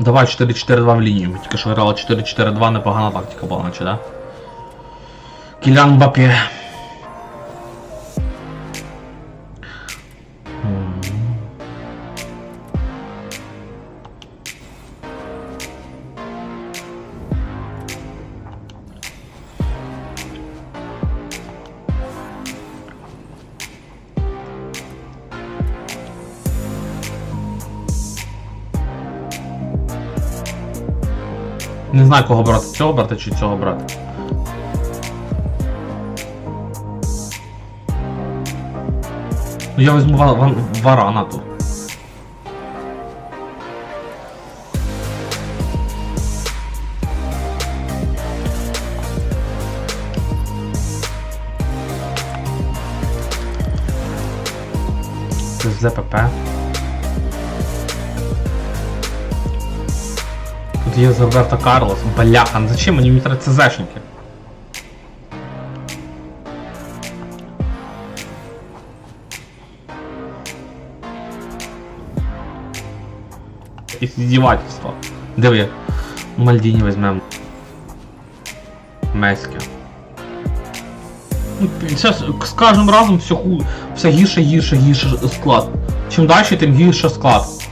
Давай 4-4-2 в лінію. Ми тільки що грали 4-4-2, непогана тактика була, наче, да? Кілян Мбаппе. Не знаю, кого брати. Цього брати чи цього брати. Ну я візьму ва- ва- варана тут. Це ЗПП. Тут є Роберто Карлос. Бляха, ну зачем мені треба ЦЗшники? Якесь іздівательство. Диви, Мальдіні візьмемо. Меське. Ну, Зараз з кожним разом все ху... все гірше, гірше, гірше склад. Чим далі, тим гірше склад.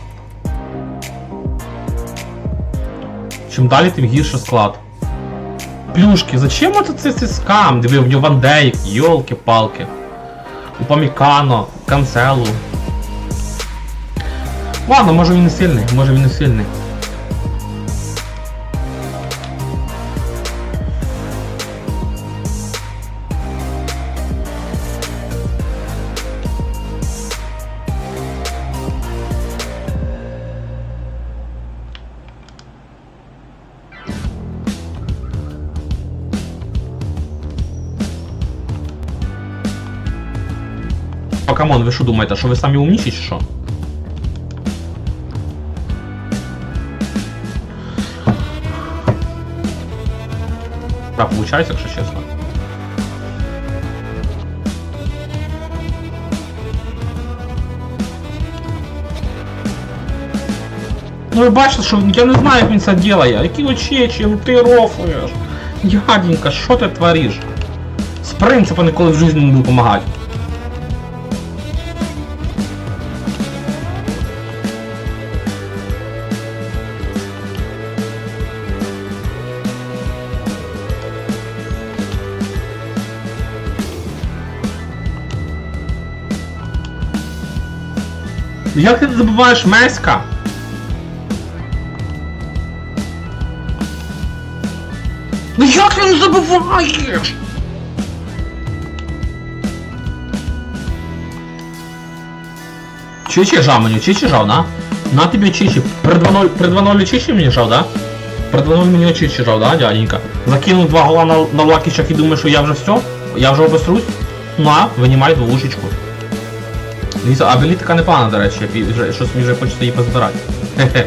Чим далі, тим гірше склад. Плюшки, зачем це цей скам? Диви, в нього Вандейк, йолки-палки. Упамікано, Канцелу. Ладно, може він не сильний, може він не сильний. А камон, ви що думаєте, що ви самі умніші чи що? Так, получається, якщо чесно. Ну ви бачите, що я не знаю, як він це робить. Які очечі, ти рофуєш. Яденька, що ти твориш? З принципу ніколи в житті не буду допомагати. Як ти забуваєш Меська? Ну як ти не забуваєш? Чичі жав мені, чичі жав, да? На тобі чичі. При 2-0 при 2-0 чичі мені жав, да? При 2-0 мені чичі жав, да, дяденька? Закинув два гола на, на лакічах і думаєш, що я вже все? Я вже обосрусь? На, винімай двушечку. Дивіться, а белі така непогана, до речі, як вже- щось мені вже хочеться її позбирати. Хе-хе.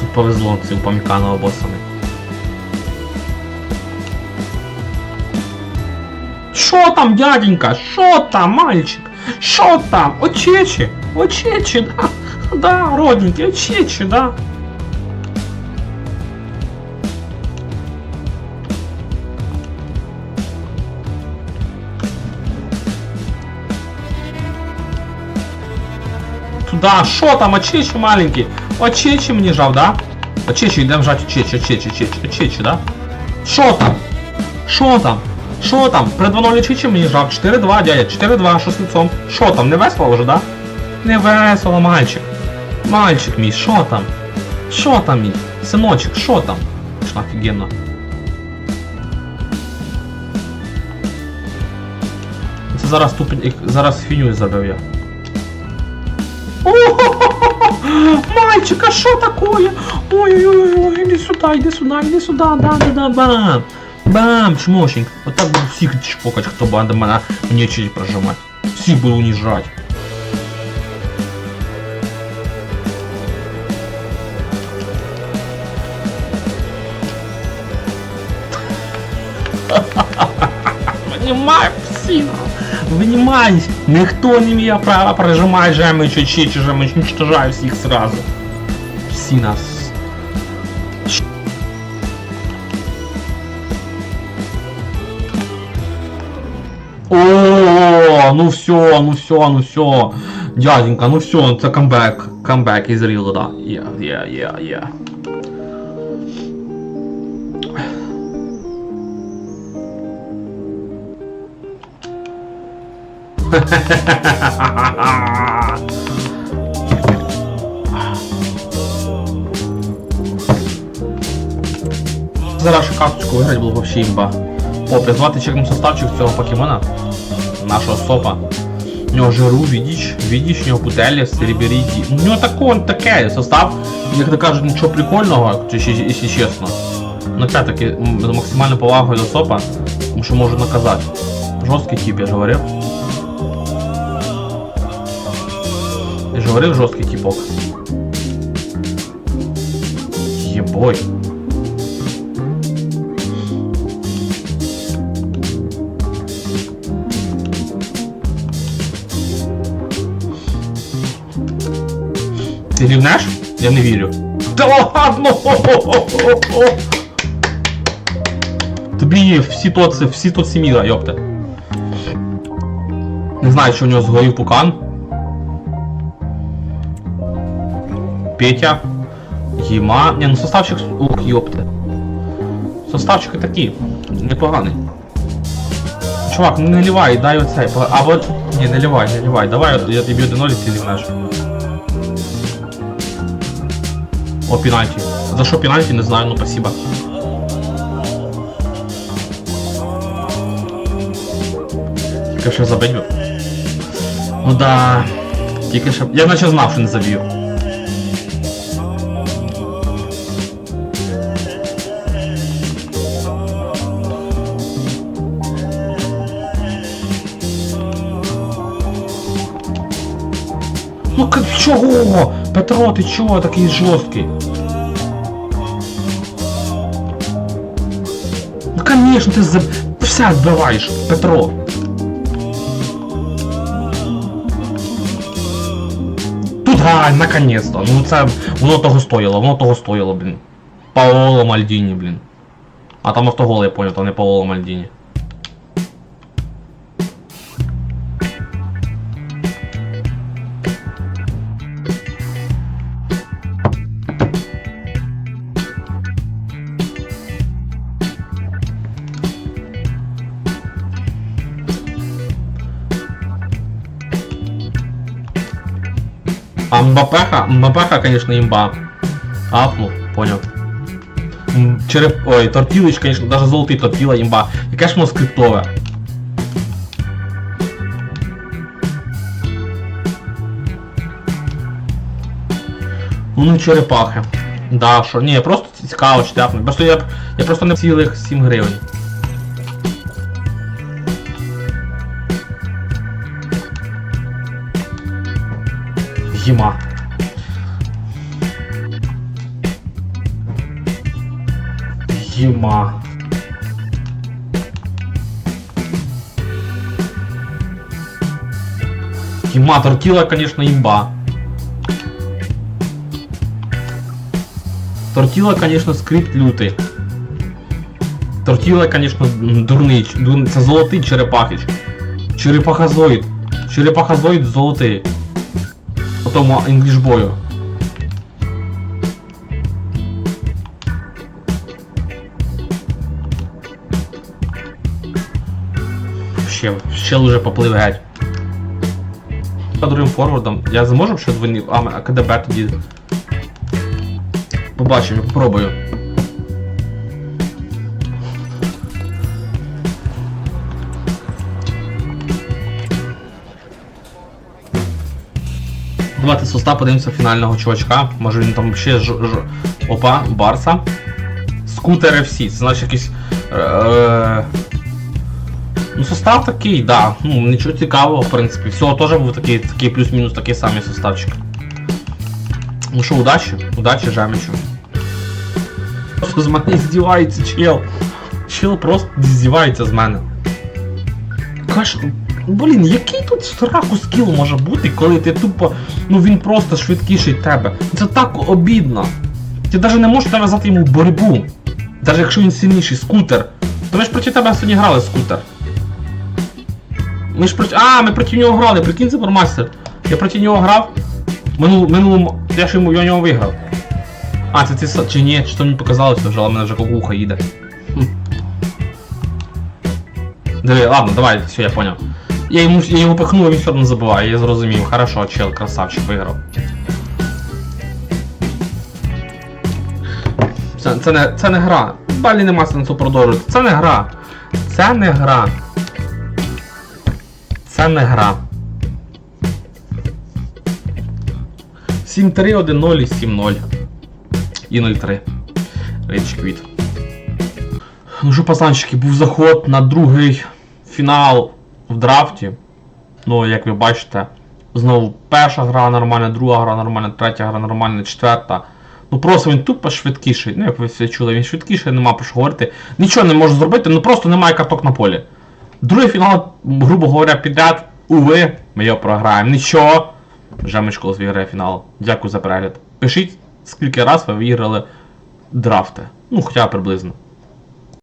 Тут повезло цим поміканова босами. Що там, дяденька? Що там, мальчик? Що там? Очечі? Очечі, да? Да, родненький, очечі, да? Туда, що там, очечі маленькі? Очечі мені жав, да? Очечі, йдемо жать очечі, очечі, очечі, очечі, да? Що там? Що там? Що там? 2-0 очечі мені жав, 4-2, дядя, 4-2, що з лицом? Що там, не весело вже, да? Не весело, мальчик. Мальчик мій, що там? Що там мій? Синочок, що там? Що офігенно. Це зараз тупить, зараз фіню зробив я. О-хо-хо-хо! Мальчик, а что такое? Ой-ой-ой, иди сюда, иди сюда, иди сюда, да, да, да, бам. Бам, чмошенька. Вот так буду всіх чпокать, хто банда мене нечесть прожимать. Всіх буду унижать. Винімай! Ніхто не має права прижимати жемич, чи чи жемич, уничтожаю всіх сразу. Всі нас. О, ну все, ну все, ну все. Дяденька, ну все, це камбек. Камбек із да. Є, є, є, Зараз ще карточку виграти було вообще імба. О, призвати чекнув составчик цього покемона. Нашого сопа. У нього жиру, відіч, відіч, у нього путелі, серебріді. У нього тако, таке состав, як то кажуть, нічого прикольного, якщо чесно. Ну опять-таки, з максимальною повагою до сопа, тому що можуть наказати. Жорсткий тип, я ж говорив. Говорив жорсткий типок. Єбой. Ти рівнеш? Я не вірю. Та ладно! Тобі всі тоці, всі тоці міра, йопте. Не знаю, що у нього згорів пукан. Петя. Єма. Ні, ну составчик. Ух, йопте. Составчики такі. Непоганий. Чувак, ну не лівай, дай оцей. Або. Ні, не лівай, не лівай. Давай я тобі один ноль і ти лівнеш. О, пенальти. За що пенальти, не знаю, ну спасибо. Тільки що забить. Ну да. Тільки що. Я наче знав, що не заб'ю. Чого? Петро, ти чого такий жорсткий? Ну конечно, ти за... все відбиваєш, Петро. Тут гай, наконец-то. Ну це воно того стоїло, воно того стоїло, блін. Паоло Мальдіні, блін. А там автогол, я понял, то не Паоло Мальдіні. А Мбапеха, Мбапеха, конечно, имба. Апнул, понял. Череп... Ой, тортилыч, конечно, даже золотый тортила имба. Яке ж воно скриптове. Ну, ну черепахи. Да, що? Ні, просто цікаво чи тяпнуть. Просто я, я просто не цілих 7 гривень. Їма. Їма. Їма, тортила, конечно, имба. Тортила, конечно, скрипт лютий. Тортила, конечно, м, дурний. ч- дур- Це золотий черепахич. Черепахазоїд. Черепахазоїд золотий. По тому інглішбою. Ще, ще уже поплив геть. По другим форвардом. Я зможу ще. А, а КДБ тоді. Побачимо, попробую. Давайте состав подивимося фінального чувачка. Може він там ще ж, ж... Опа, Барса. Скутер FC, це значить якийсь. Е... Ну, состав такий, да. Ну, нічого цікавого, в принципі. Всього теж був такий, такий плюс-мінус такий самий составчик. Ну що, удачі? Удачі, жамічу. Просто з мене здівається чел. Чел просто здівається з мене. Каш, Блін, який тут страху скіл може бути, коли ти тупо. Ну він просто швидкіший тебе. Це так обідно. Ти навіть не можеш нав'язати йому боротьбу. Навіть якщо він сильніший, скутер. То ми ж проти тебе сьогодні грали скутер. Ми ж проти. А, ми проти нього грали, прикинь, Супермастер. Я проти нього грав. Минул, минулому. Я ж йому я нього виграв. А, це ти са- чи ні, чи то мені показалося вже, але мене вже кукуха їде. Диви, ладно, давай, все, я понял. Я йому я його пихнув, він все одно забуває, я зрозумів. Хорошо, чел, красавчик, виграв. Це, це, не, це не гра. Далі нема сенсу продовжувати. Це не гра. Це не гра. Це не гра. 7-3, 1-0 і 7-0. І 0-3. Річ квіт. Ну що, пацанчики, був заход на другий фінал в драфті. Ну, як ви бачите, знову перша гра нормальна, друга гра нормальна, третя гра нормальна, четверта. Ну просто він тупо швидкіший. Ну, як ви всі чули, він швидкіший, нема про що говорити. Нічого не може зробити, ну просто немає карток на полі. Другий фінал, грубо говоря, підряд, уви, ми його програємо. Нічого. Вже Мишколос виграє фінал. Дякую за перегляд. Пишіть, скільки раз ви виграли драфти. Ну, хоча приблизно.